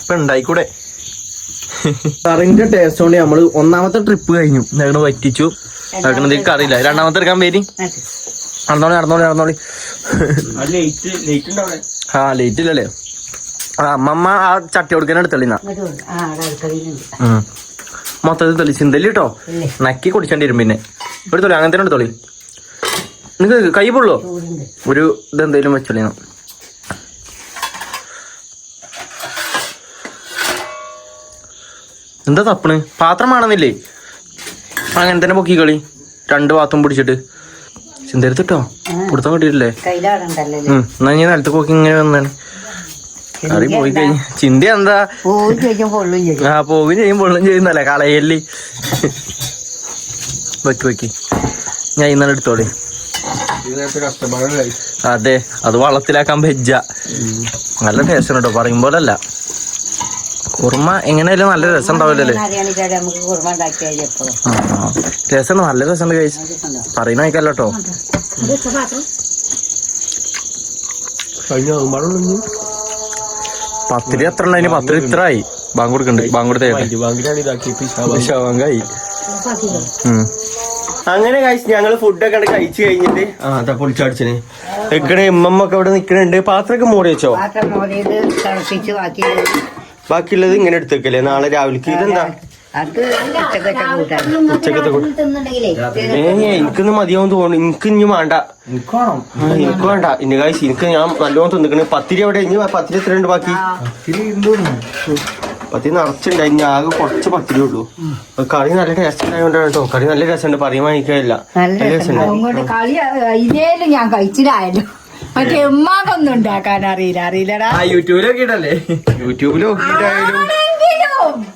[SPEAKER 1] ഇപ്പൊ ഉണ്ടായിക്കൂടെ കറിന്റെ ടേസ്റ്റ് കൊണ്ട് നമ്മൾ ഒന്നാമത്തെ ട്രിപ്പ് കഴിഞ്ഞു. ഞങ്ങൾ വറ്റിച്ചു. നടക്കണത് അറിയില്ല രണ്ടാമത്തെ എടുക്കാൻ പേര് നടന്നോളി നടന്നോളി നടന്നോളി. ആ ലേറ്റ് ഇല്ലല്ലേ? ആ അമ്മമ്മ ആ ചട്ടി കൊടുക്കാൻ എടുത്തള്ളിന്ന മൊത്തത്തിൽ തെളി ചിന്തല്ലേ കേട്ടോ നക്കി കുടിച്ചേണ്ടി വരും പിന്നെ. എടുത്തോളി അങ്ങനെ തന്നെ എടുത്തോളി നിങ്ങക്ക് കൈ പൊള്ളോ ഒരു ഇതെന്തേലും വെച്ചോളി എന്താ തപ്പണ്? പാത്രം വേണമെന്നില്ലേ അങ്ങനെ തന്നെ പൊക്കി കളി. രണ്ട് പാത്രം പിടിച്ചിട്ട്. ചിന്തരുത്തിട്ടോ കൊടുത്താൻ കിട്ടിയിട്ടില്ലേ? എന്നാ ഞാൻ നിലത്ത് പോക്കി ഇങ്ങനെ വന്നാണ് കറി പോയി കഴിഞ്ഞ. ചിന്ത എന്താ?
[SPEAKER 3] പോയി ചോദിച്ചാൽ പൊള്ളും
[SPEAKER 1] ആ പോകും ചെയ്യും പൊള്ളും ചെയ്യുന്നല്ലേ കളയല്ലി. വെക്ക് വെക്ക്. ഞാൻ ഇന്നലെ എടുത്തോളി. അതെ അത് വള്ളത്തിലാക്കാൻ വെജ്ജ. നല്ല ടേസ്റ്റ് കേട്ടോ പറയുമ്പോലല്ല കുറുമ എങ്ങനെയായാലും നല്ല രസം ഉണ്ടാവില്ലല്ലേ രസം നല്ല രസമുണ്ട് കഴിച്ച് പറയുന്ന കേട്ടോ. പത്തിരി എത്ര ഉണ്ടായി? പത്തിരി ഇത്ര ആയി ബാങ്ക് കൊടുക്കണ്ട്. ബാങ്ക്
[SPEAKER 4] അങ്ങനെ കഴിച്ച് ഞങ്ങൾ ഫുഡൊക്കെ കഴിച്ചു കഴിഞ്ഞിട്ട് ആ അതാ പൊളിച്ചടിച്ചിന് എക്കടെ ഉമ്മമ്മൊക്കെ ഇവിടെ നിക്കണുണ്ട്. പാത്രമൊക്കെ മൂടി വെച്ചോ?
[SPEAKER 3] പാത്രം മോടിയത് തിളപ്പിച്ച് ബാക്കി
[SPEAKER 4] ബാക്കിയുള്ളത് ഇങ്ങനെ എടുത്തേക്കല്ലേ? നാളെ രാവിലേക്ക് ഇതെന്താ?
[SPEAKER 3] ഉച്ചക്കത്തെ
[SPEAKER 4] എനിക്കൊന്നും മതിയാവും തോന്നുന്നു. എനിക്ക് ഇനി വേണ്ട എനിക്ക് വേണ്ട. ഇനി കാശ് എനിക്ക് ഞാൻ നല്ലോണം തിന്നിക്കണ്. പത്തിരി എവിടെ? ഇനി പത്തിരി എത്ര ഉണ്ട് ബാക്കി? പത്തിരി നിറച്ചുണ്ട് ഇനി ആകെ കുറച്ച് പത്തിരി ഉള്ളൂ. കറി നല്ല ടേസ്റ്റ് ഉണ്ടായതുകൊണ്ടാണ് കേട്ടോ. കറി നല്ല രസമുണ്ട് പറയുമ്പോൾ വാങ്ങിക്കാനില്ല.
[SPEAKER 3] നല്ല
[SPEAKER 4] രസമുണ്ട്
[SPEAKER 2] അങ്ങോട്ട് കളി ഇതേലും ഞാൻ കഴിച്ചിട്ടായല്ലോ മറ്റേ ഉമ്മാക്കൊന്നും ഉണ്ടാക്കാൻ അറിയില്ല. അറിയില്ലടാ.
[SPEAKER 1] ആ യൂട്യൂബിലൊക്കെ ഇടല്ലേ?
[SPEAKER 4] യൂട്യൂബിൽ നോക്കിയിട്ടായാലും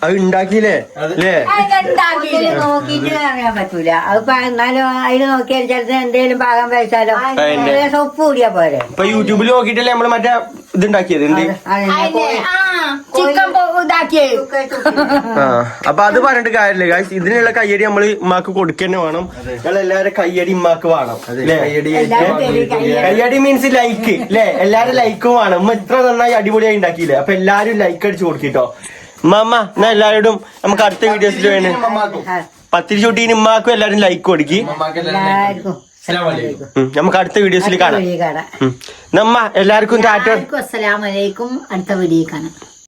[SPEAKER 4] അത് ഉണ്ടാക്കിയില്ലേ അല്ലേ
[SPEAKER 2] അതുണ്ടാക്കിയില്ല.
[SPEAKER 3] നോക്കിയിട്ട് പറയാൻ പറ്റൂല. അതിപ്പോ എന്നാലും അതിൽ നോക്കിയാൽ ചിലത് എന്തേലും ഭാഗം വെച്ചാലോ
[SPEAKER 4] അതിന്റെ.
[SPEAKER 3] ലേശം ഉപ്പ് കൂടിയാ പോരെ.
[SPEAKER 4] ഇപ്പൊ യൂട്യൂബിൽ നോക്കിയിട്ടല്ലേ നമ്മൾ മറ്റേ ഇതുണ്ടാക്കിയത്? എന്ത്?
[SPEAKER 2] ചിക്കൻ ഇതാക്കിയേ
[SPEAKER 4] ആ അപ്പൊ അത് പറഞ്ഞിട്ട് കാര്യമില്ല. ഗായ്സ് ഇതിനുള്ള കയ്യടി നമ്മൾ ഉമ്മാക്ക് കൊടുക്കന്നെ വേണം. നമ്മൾ എല്ലാവരും കയ്യടി ഉമ്മാക്ക് വേണം. ല്ലേ?
[SPEAKER 2] കയ്യടി.
[SPEAKER 4] കയ്യടി. മീൻസ് ലൈക്ക് ല്ലേ? എല്ലാരും ലൈക്കും വേണം. ഉമ്മ ഇത്ര നന്നായി അടിപൊളിയായി ഉണ്ടാക്കിയില്ലേ അപ്പൊ എല്ലാരും ലൈക്ക് അടിച്ചു കൊടുക്കിട്ടോ ഉമ്മ എന്നാ എല്ലാവരോടും നമുക്ക് അടുത്ത വീഡിയോസിൽ വേണേ. പത്തിരി ചൂട്ടീന് ഉമ്മാക്കും എല്ലാരും ലൈക്ക് കൊടുക്കി. നമുക്ക് അടുത്ത വീഡിയോസിൽ കാണാം. നമ്മ എല്ലാവർക്കും ടാറ്റ.
[SPEAKER 2] എല്ലാവർക്കും അസ്സലാമലൈക്കും. അടുത്ത വീഡിയോ കാണാം.